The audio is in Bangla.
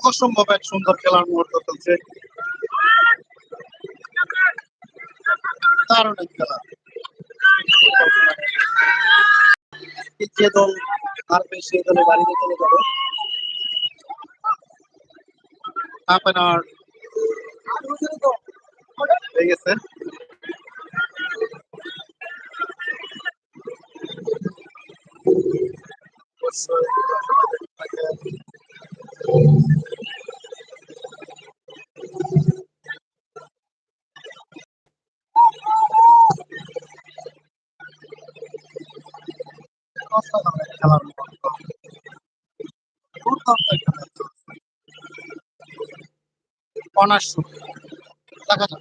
অসম্ভব এক সুন্দর খেলার মুহূর্ত চলছে। দারুণ এক খেলা। যে দল হারবে সে দলে বাড়িতে চলে যাবে। হয়ে গেছে। অবশ্যই অনার্স দেখা যাক